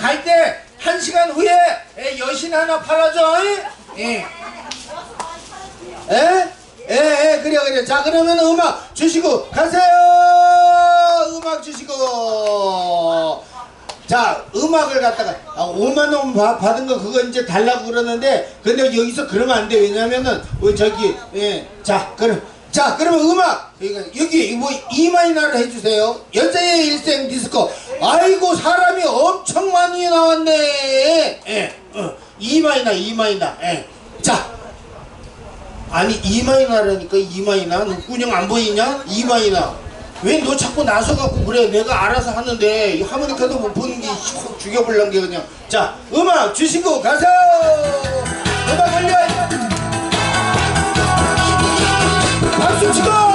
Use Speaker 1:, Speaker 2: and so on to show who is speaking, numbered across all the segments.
Speaker 1: 갈 때 한 시간 후에 에, 여신 하나 팔아줘. 예. 에? 에, 에, 그래, 그래. 자, 그러면 음악 주시고 가세요! 음악 주시고. 자, 음악을 갖다가, 아, 5만원 받은 거 그거 이제 달라고 그러는데, 근데 여기서 그러면 안 돼. 왜냐면은, 어, 저기, 예. 자, 그럼, 자, 그러면 음악, 여기, 여기 뭐, 이마이나를 해주세요. 여자의 일생 디스코. 아이고, 사람이 엄청 많이 나왔네. 예, 어, 이마이나, 이마이나, 예. 자, 아니 이마이나라니까 이마이나 너 꾸녕 안 보이냐 이마이나 왜 너 자꾸 나서갖고 그래 내가 알아서 하는데 이 하모니카도 못 보는 게확 죽여볼란 게 그냥 자 음악 주시고 가세요 박수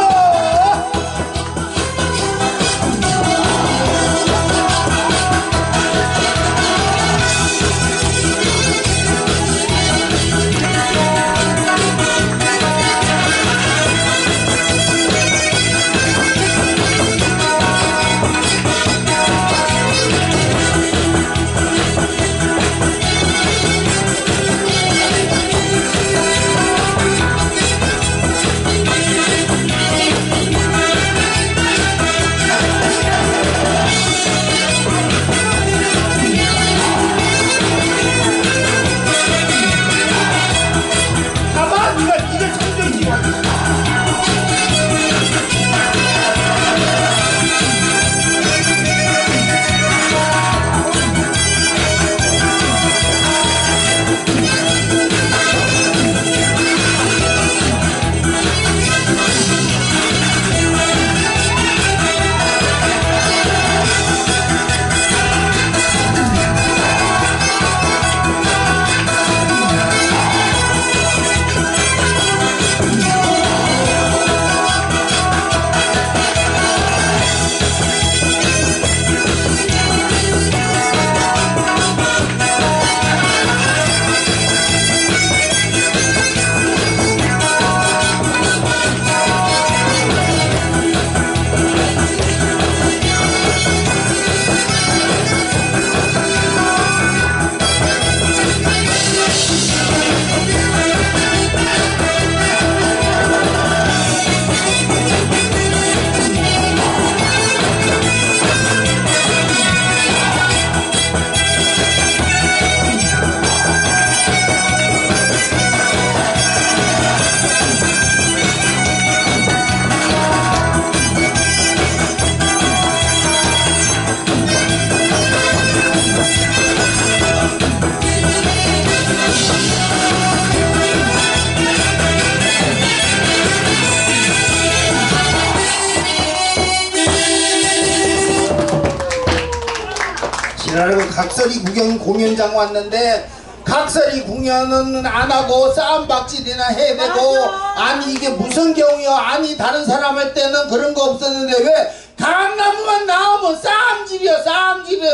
Speaker 1: 공연장 왔는데 각설이 공연은 안 하고 싸움박질이나 해대고. 아니 이게 무슨 경우여? 아니 다른 사람 할 때는 그런 거 없었는데 왜 감나무만 나오면 싸움질이야 싸움질이야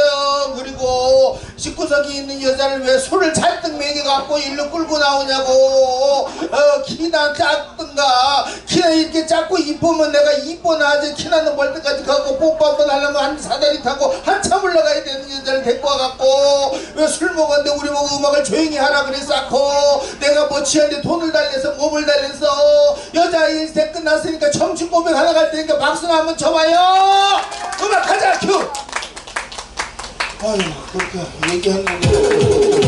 Speaker 1: 그리고 19석이 있는 여자를 왜 술을 잔뜩 먹여갖고 일로 끌고 나오냐고. 어 키나 작든가. 키나 이렇게 작고 이쁘면 내가 이뻐. 나지 키나는 멀 때까지 가고 뽀뽀 한번 하려면 한 사다리 타고 한참 올라가야 되는 여자를 데리고 와갖고 왜 술 먹었는데 우리 보고 음악을 조용히 하라 그랬었고. 내가 뭐 취한데 돈을 달래서 몸을 달래서 여자 인생 끝났으니까 청춘 고백 하나 갈 테니까 박수나 한번 쳐봐요 음악 하자 큐. 아유 그렇게 얘기했는데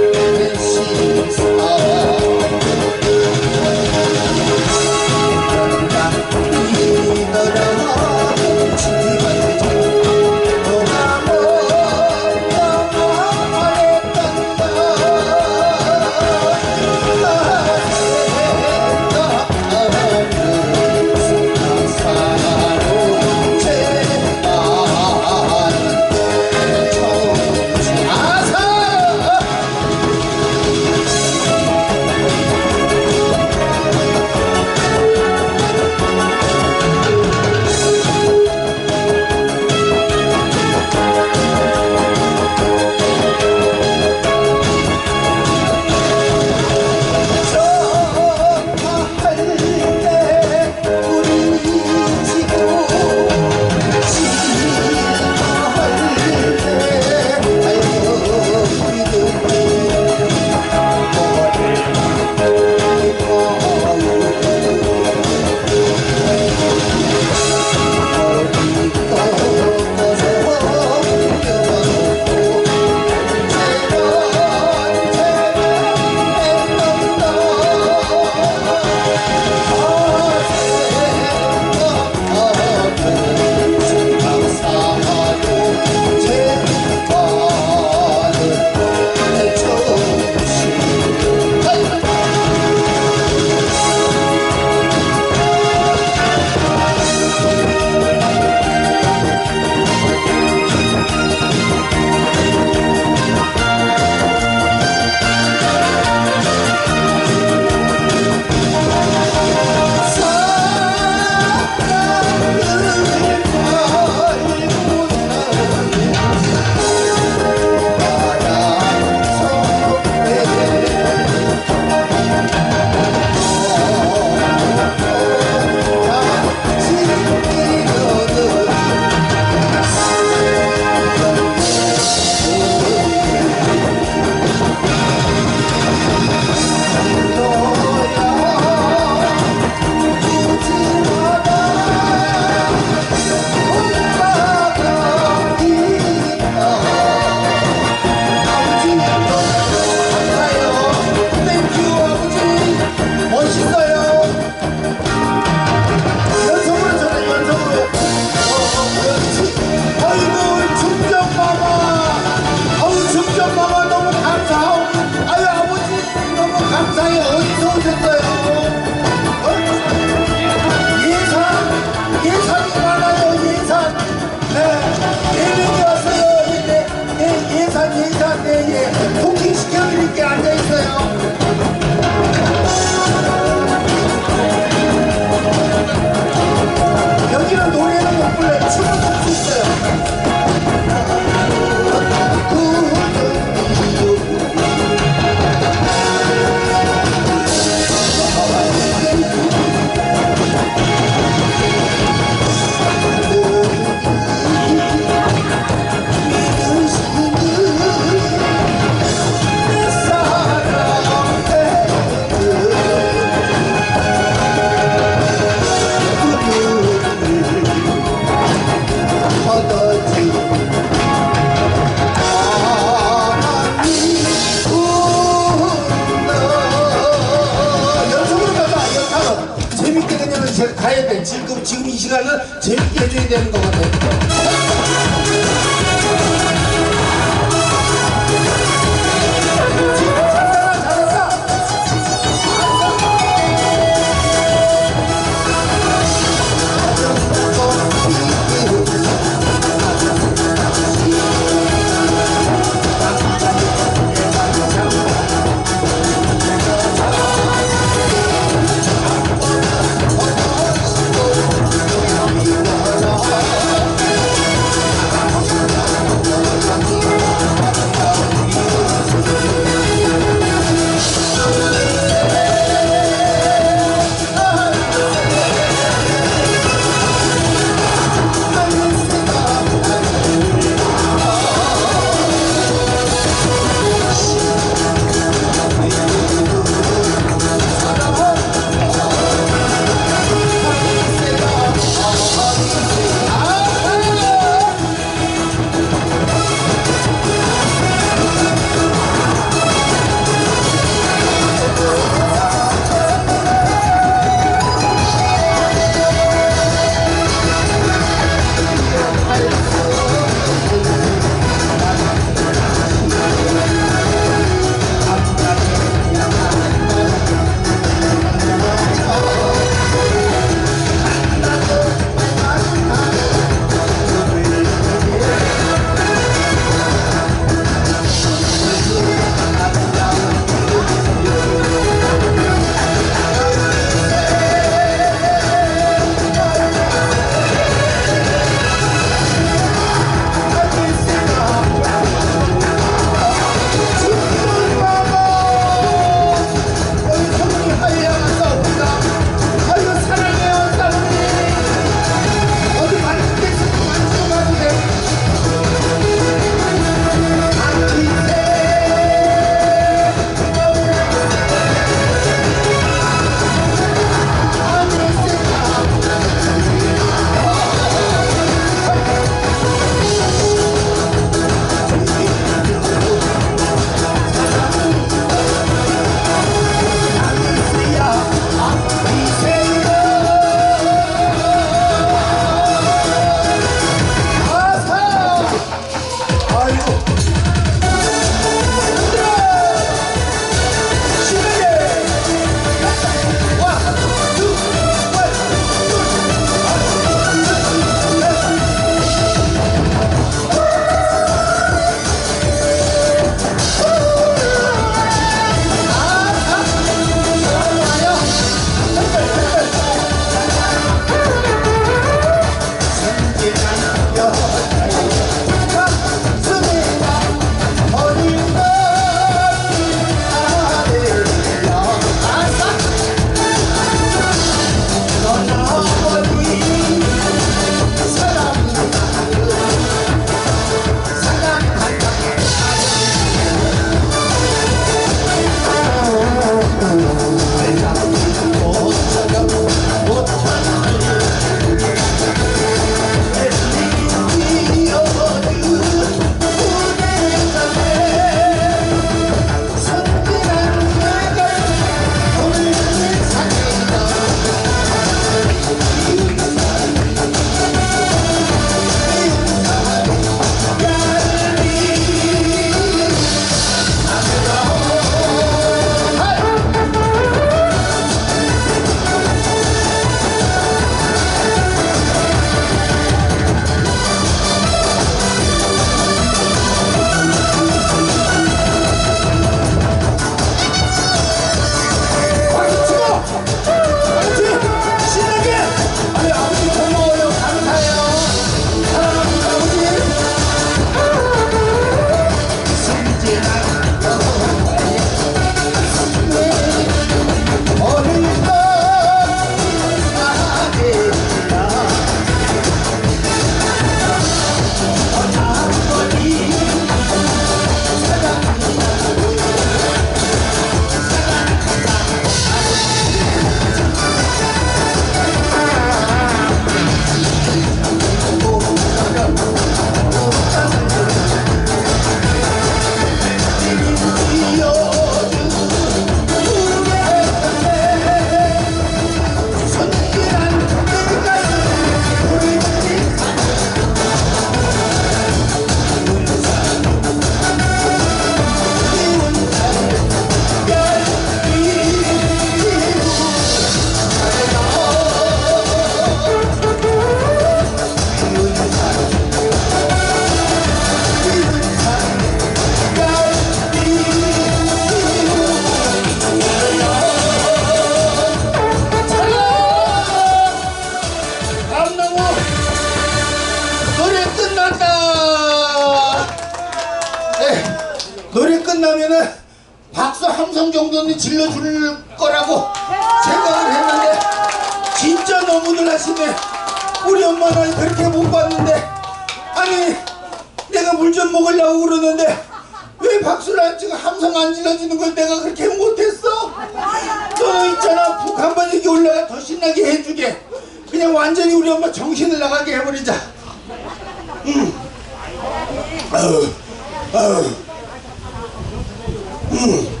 Speaker 1: 음.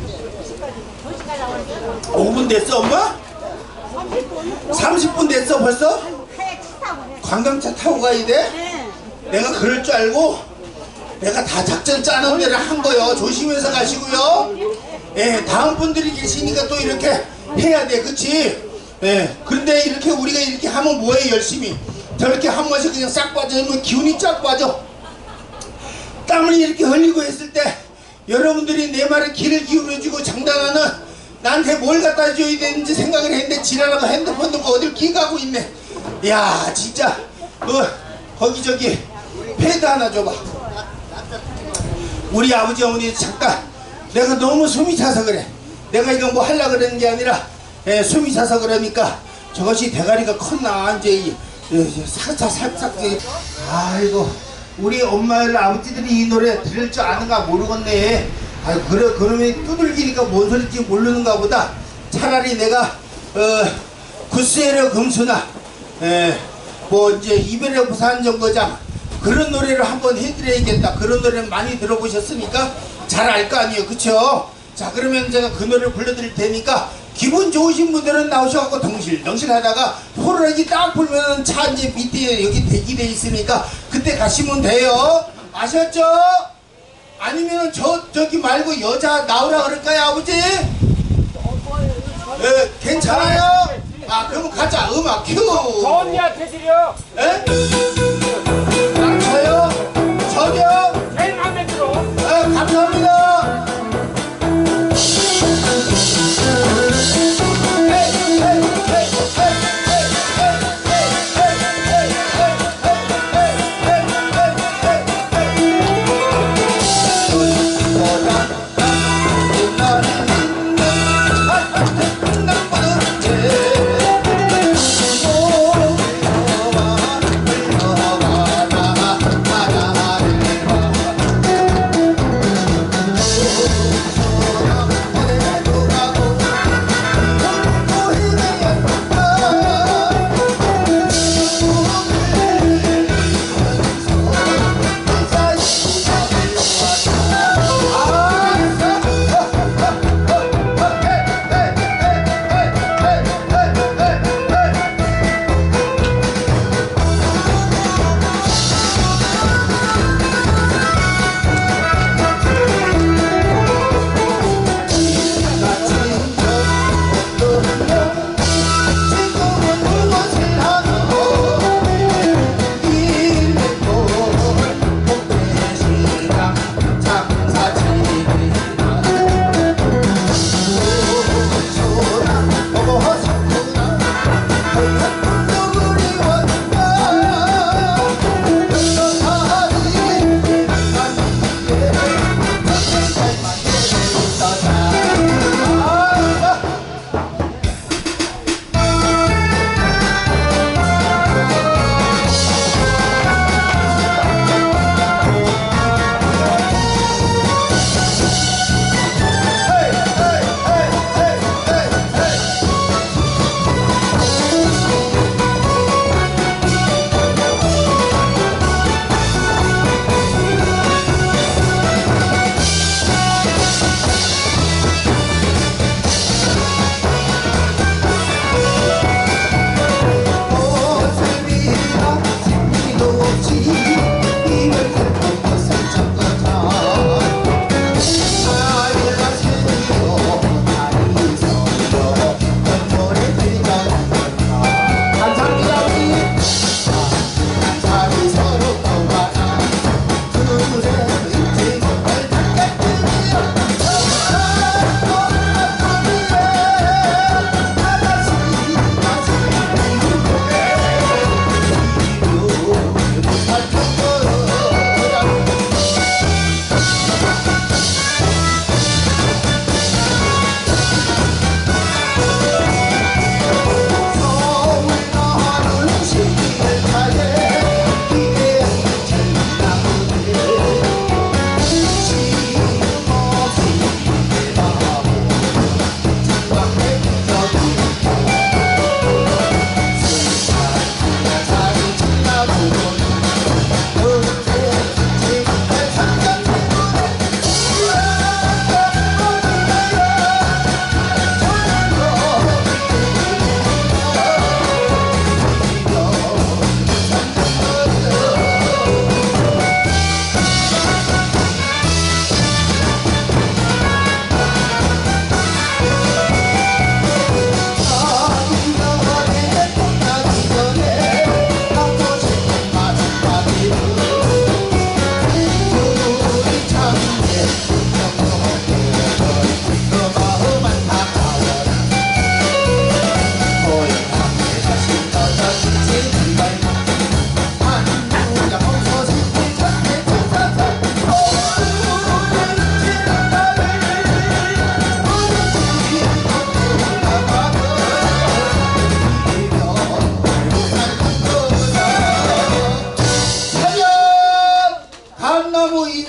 Speaker 1: 5분 됐어 엄마? 30분 됐어 벌써? 관광차 타고 가야 돼? 내가 그럴 줄 알고 내가 다 작전 짜놓은 대로 한 거요. 조심해서 가시고요. 예, 다음 분들이 계시니까 또 이렇게 해야 돼. 그치? 예, 그런데 이렇게 우리가 이렇게 하면 뭐해, 열심히. 저렇게 한 번씩 그냥 싹 빠져면 기운이 쫙 빠져. 땀을 이렇게 흘리고 했을 때 여러분들이 내 말에 귀를 기울여주고 장단하는 나한테 뭘 갖다 줘야 되는지 생각을 했는데 지랄하고 핸드폰 놓고 어딜 기가고 있네. 야, 진짜. 그, 거기 저기 패드 하나 줘봐. 우리 아버지 어머니 잠깐 내가 너무 숨이 차서 그래 내가 이거 뭐 하려 그러는 게 아니라 예, 숨이 차서 그러니까 저것이 대가리가 컸나 이제 이- 이- 살짝 살짝 이- 아이고 우리 엄마들 아버지들이 이 노래 들을 줄 아는가 모르겠네 아이 그래 그러면 두들기니까 뭔 소리인지 모르는가 보다 차라리 내가 어 구스에려 금수나 예, 뭐 이제 이별의 부산 정거장 그런 노래를 한번 해드려야겠다. 그런 노래를 많이 들어보셨으니까 잘 알 거 아니에요. 그쵸? 자, 그러면 제가 그 노래를 불러드릴 테니까 기분 좋으신 분들은 나오셔갖고 덩실덩실 하다가 호루라기 딱 불면은 차 이제 밑에 여기 대기돼 있으니까 그때 가시면 돼요. 아셨죠? 아니면 저, 저기 말고 여자 나오라 그럴까요, 아버지? 예, 괜찮아요? 아, 그럼 가자. 음악 큐!
Speaker 2: 언니한테 드려
Speaker 1: 에?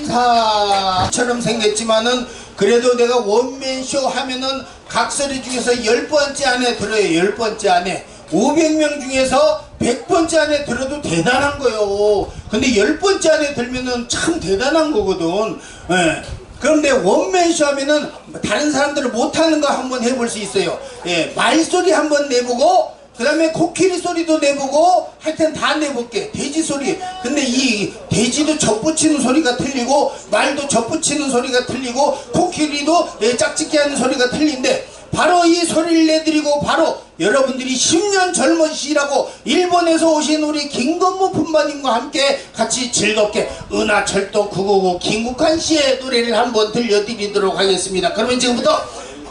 Speaker 1: 닭처럼 생겼지만은 그래도 내가 원맨쇼 하면은 각설이 중에서 열 번째 안에 들어요. 열 번째 안에 500명 중에서 100번째 안에 들어도 대단한 거요. 근데 열 번째 안에 들면은 참 대단한 거거든. 예. 그런데 원맨쇼 하면은 다른 사람들을 못하는 거 한번 해볼 수 있어요. 예, 말소리 한번 내보고 그 다음에 코끼리 소리도 내보고 하여튼 다 내볼게. 돼지 소리. 근데 이 돼지도 젖붙이는 소리가 틀리고 말도 젖붙이는 소리가 틀리고 코끼리도 예, 짝짓기 하는 소리가 틀린데 바로 이 소리를 내드리고 바로 여러분들이 10년 젊으시라고 일본에서 오신 우리 김건모 품바님과 함께 같이 즐겁게 은하철도 999 김국환 씨의 노래를 한번 들려드리도록 하겠습니다. 그러면 지금부터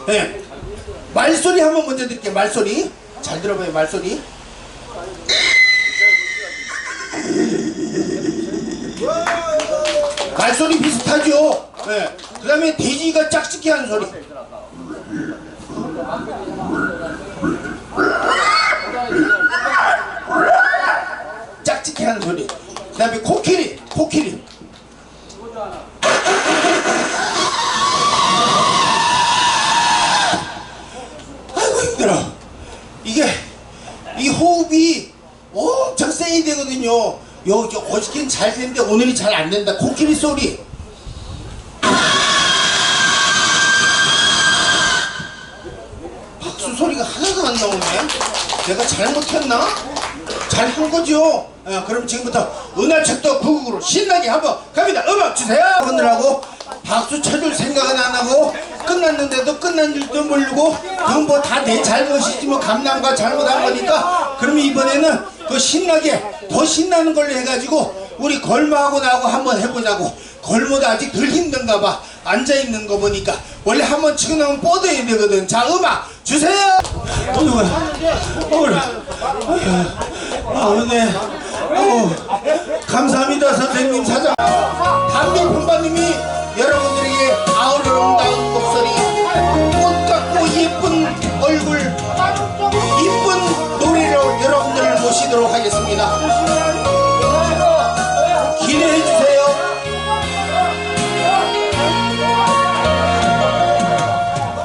Speaker 1: 예, 말소리 한번 먼저 드릴게요 말소리 잘 들어봐요 말소리. 말소리 비슷하죠? 네. 그 다음에 돼지가 짝짓기 하는 소리. 짝짓기 하는 소리. 그 다음에 코끼리 코끼리 아이고 힘들어 이게 이 호흡이 엄청 세야 되거든요. 요, 저 어저께는 잘 됐는데 오늘이 잘 안 된다. 코끼리 소리. 박수 소리가 하나도 안 나오네. 내가 잘못했나? 잘 한 거죠? 어, 그럼 지금부터 은하철도 구국으로 신나게 한번 갑니다. 음악 주세요. 분들하고 박수 쳐줄 생각은 안 하고 끝났는데도 끝난 줄도 모르고 그건 뭐 다 내 잘못이지 뭐 감남과 잘못한 거니까. 그러면 이번에는 그 신나게 더 신나는 걸로 해가지고 우리 걸마하고 나하고 한번 해보자고. 걸모도 아직 덜 힘든가 봐. 앉아있는 거 보니까. 원래 한번 치고 나면 뻗어야 되거든. 자 음악 주세요! 어 누구야? 오늘 아 네. 어, 감사합니다 선생님 사장. 담배 품바님이 여러분들에게 아우러운다운 목소리. 꽃 같고 예쁜 얼굴. 이쁜 노래로 여러분들을 모시도록 하겠습니다.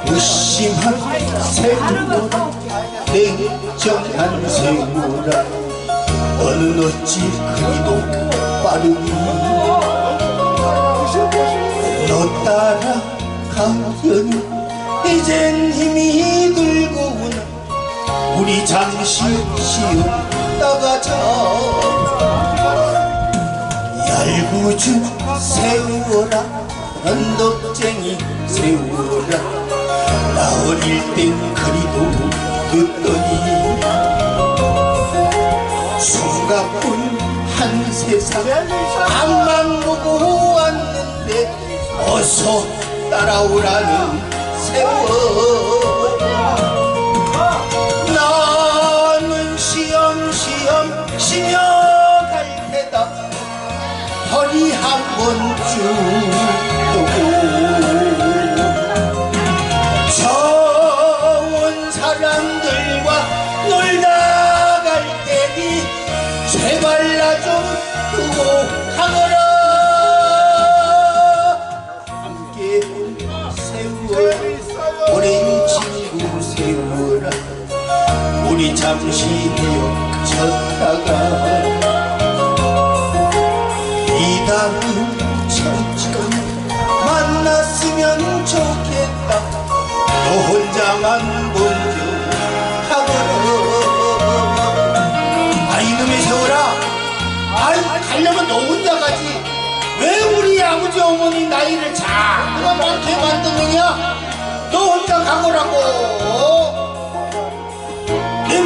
Speaker 1: 무심한 세월아 냉정한 세월아 너는 어찌 그리도 빠르니 너 따라 가려니 이젠 힘이 들고구나 우리 잠시 쉬었다가 자 얄궂은 세월아 언덕쟁이 나 어릴 땐 그리도 듣더니 숨가쁜 한 세상 앞만 보고 왔는데 어서 따라오라는 세월. 나는 시험 시험 쉬며갈 테다. 허리 한번 쭉 잠시 헤어졌다가 이 다음 천천히 만났으면 좋겠다. 너 혼자만 먼저 가거라 아 이 놈의 세월아. 아이 가려면 너 혼자 가지. 왜 우리 아버지 어머니 나이를 자꾸가 많게 만드느냐? 너 혼자 가거라고. 내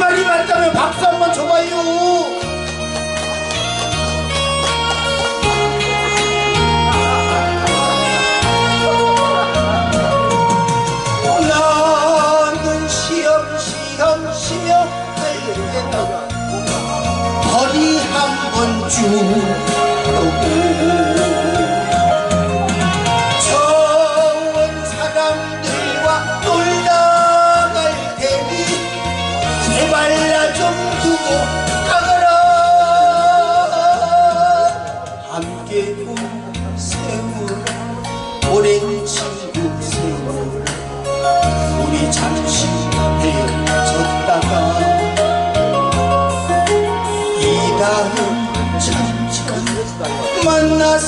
Speaker 1: 말이 맞다면 박수 한 번 줘봐요. 나는 시험 시험 쉬며 달려가 허리 한 번 쭉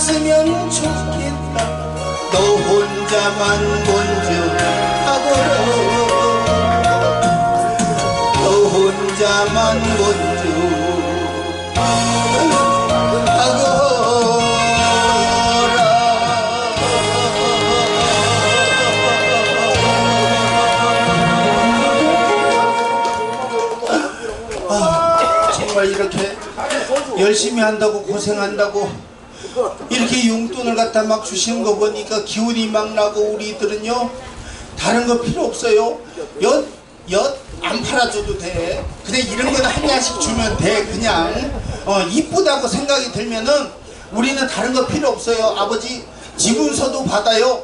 Speaker 1: 만났으면 좋겠다. 너 혼자만 본주하거라 너 혼자만 본주하거라 아, 정말 이렇게 열심히 한다고 고생한다고 이렇게 용돈을 갖다 막 주시는 거 보니까 기운이 막 나고 우리들은요 다른 거 필요 없어요. 엿 엿 안 팔아줘도 돼. 그냥 이런 거는 한 잔씩 주면 돼 그냥. 어 이쁘다고 생각이 들면은 우리는 다른 거 필요 없어요. 아버지 지분서도 받아요.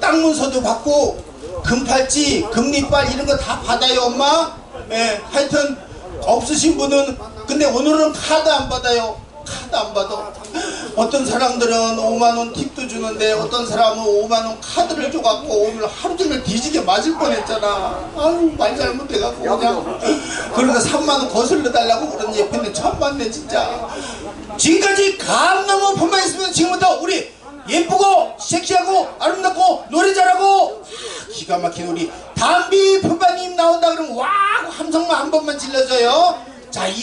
Speaker 1: 땅 문서도 받고 금팔찌 금리빨 이런 거 다 받아요 엄마. 예 하여튼 없으신 분은 근데 오늘은 카드 안 받아요. 카드 안 받아 어떤 사람들은 5만원 팁도 주는데 어떤 사람은 5만원 카드를 줘갖고 오늘 하루 종일 뒤지게 맞을 뻔했잖아. 아유 말 잘못해갖고 그냥. 그러니까 3만원 거슬러 달라고 그런 옆에는 처음 봤네 진짜. 지금까지 감나무 분만 있으면 지금부터 우리 예쁘고 섹시하고 아름답고 노래 잘하고. 아, 기가 막힌 우리 담비 품바님 나온다 그러면 와 함성만 한 번만 질러줘요. 자 이.